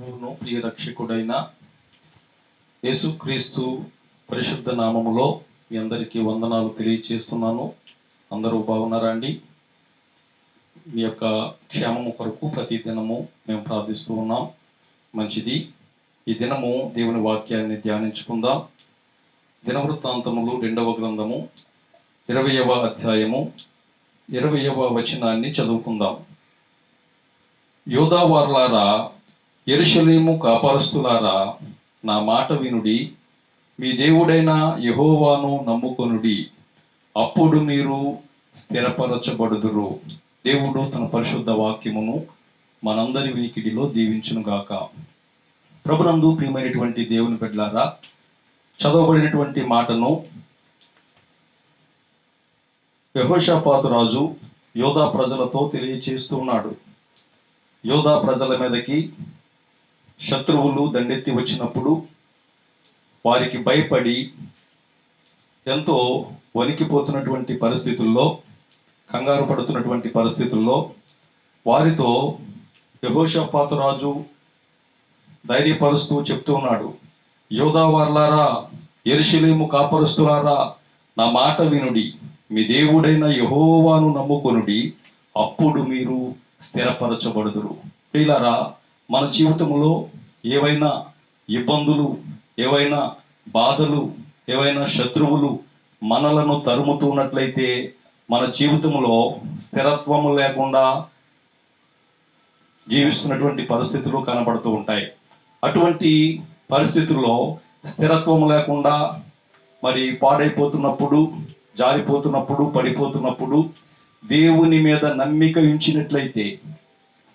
ప్రభువును ప్రియ రక్షకుడైన యేసుక్రీస్తు పరిశుద్ధ నామములో మీ అందరికీ వందనాలు తెలియచేస్తున్నాను. అందరూ బాగున్నారా అండి మీ యొక్క క్షేమము కొరకు ప్రతి దినము మేము ప్రార్థిస్తూ ఉన్నాం. మంచిది. ఈ దినము దేవుని వాక్యాన్ని ధ్యానించుకుందాం. దినవృత్తాంతములు రెండవ గ్రంథము ఇరవయవ అధ్యాయము ఇరవయవ వచనాన్ని చదువుకుందాం. యోధావార్లారా ఎరుషలేము కాపరస్తులారా నా మాట వినుడి. మీ దేవుడైన యహోవాను నమ్ముకొనుడి. అప్పుడు మీరు స్థిరపరచబడుదురు. దేవుడు తన పరిశుద్ధ వాక్యమును మనందరి వినికిడిలో దీవించును గాక. ప్రభునందు ప్రియమైనటువంటి దేవుని బిడ్డలారా చదవబడినటువంటి మాటను యహోషాపాతు రాజు యోధా ప్రజలతో తెలియచేస్తూ ఉన్నాడు. యోధా ప్రజల మీదకి శత్రువులు దండెత్తి వచ్చినప్పుడు వారికి భయపడి ఎంతో వణికిపోతున్నటువంటి పరిస్థితుల్లో కంగారు పడుతున్నటువంటి పరిస్థితుల్లో వారితో యహోషపాతరాజు ధైర్యపరుస్తూ చెప్తూ ఉన్నాడు యోధావార్లారా ఎరుషలేము కాపరుస్తులారా నా మాట వినుడి మీ దేవుడైన యహోవాను నమ్ముకొనుడి అప్పుడు మీరు స్థిరపరచబడుదురు. పిల్లరా మన జీవితంలో ఏవైనా ఇబ్బందులు ఏవైనా బాధలు ఏవైనా శత్రువులు మనలను తరుముతున్నట్లయితే మన జీవితంలో స్థిరత్వము లేకుండా జీవిస్తున్నటువంటి పరిస్థితులు కనబడుతూ ఉంటాయి. అటువంటి పరిస్థితుల్లో స్థిరత్వం లేకుండా మరి పాడైపోతున్నప్పుడు జారిపోతున్నప్పుడు పడిపోతున్నప్పుడు దేవుని మీద నమ్మిక ఉంచినట్లయితే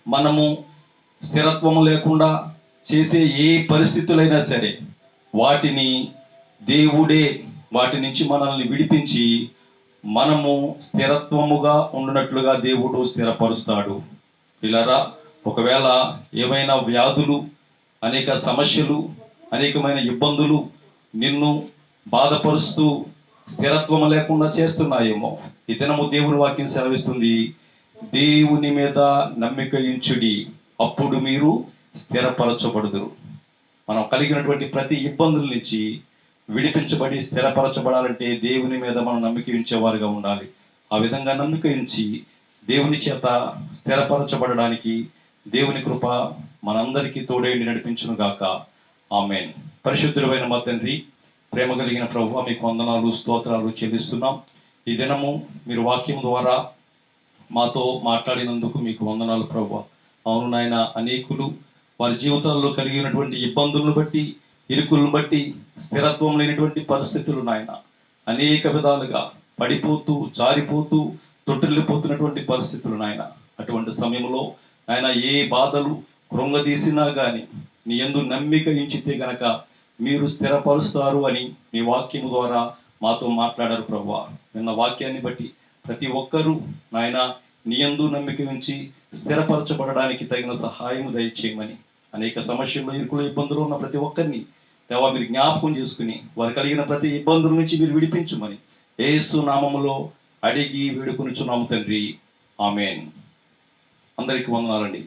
మనము స్థిరత్వము లేకుండా చేసే ఏ పరిస్థితులైనా సరే వాటిని దేవుడే వాటి నుంచి మనల్ని విడిపించి మనము స్థిరత్వముగా ఉండునట్లుగా దేవుడు స్థిరపరుస్తాడు. ఇలారా ఒకవేళ ఏమైనా వ్యాధులు అనేక సమస్యలు అనేకమైన ఇబ్బందులు నిన్ను బాధపరుస్తూ స్థిరత్వం లేకుండా చేస్తున్నాయేమో ఈ దినము దేవుని వాక్యం సెలవిస్తుంది దేవుని మీద నమ్మిక ఉంచుడి. అప్పుడు మీరు స్థిరపరచబడుదురు. మనం కలిగినటువంటి ప్రతి ఇబ్బందుల నుంచి విడిపించబడి స్థిరపరచబడాలంటే దేవుని మీద మనం నమ్మిక ఉంచేవారుగా ఉండాలి. ఆ విధంగా నమ్మిక ఉంచి దేవుని చేత స్థిరపరచబడడానికి దేవుని కృప మనందరికీ తోడేండి నడిపించును గాక. ఆమెన్. పరిశుద్ధులమైన మా తండ్రి ప్రేమ కలిగిన ప్రభు మీకు వందనాలు స్తోత్రాలు చెల్లిస్తున్నాం. ఈ దినము మీరు వాక్యం ద్వారా మాతో మాట్లాడినందుకు మీకు వందనాలు ప్రభు అవును నాయన అనేకులు వారి జీవితాల్లో కలిగినటువంటి ఇబ్బందులను బట్టి ఇరుకులను బట్టి స్థిరత్వం లేనటువంటి పరిస్థితులు నాయన. అనేక విధాలుగా పడిపోతూ జారిపోతూ తొట్టిల్లిపోతున్నటువంటి పరిస్థితులు నాయన. అటువంటి సమయంలో ఆయన ఏ బాధలు కృంగదీసినా కానీ నీ ఎందు నమ్మిక ఉంచితే గనక మీరు స్థిరపరుస్తారు అని మీ వాక్యము ద్వారా మాతో మాట్లాడారు ప్రభు నిన్న వాక్యాన్ని బట్టి ప్రతి ఒక్కరూ నాయన నీయందు నమ్మిక ఉంచి స్థిరపరచబడడానికి తగిన సహాయం దయచేయమని. అనేక సమస్యలు ఇరుకుల ఇబ్బందులు ఉన్న ప్రతి ఒక్కరిని దేవా మీరు జ్ఞాపకం చేసుకుని వారు కలిగిన ప్రతి ఇబ్బందుల నుంచి మీరు విడిపించమని ఏసు నామములో అడిగి వేడుకొనిచున్నాము తండ్రి. ఆమెన్. అందరికీ వందనాలండి.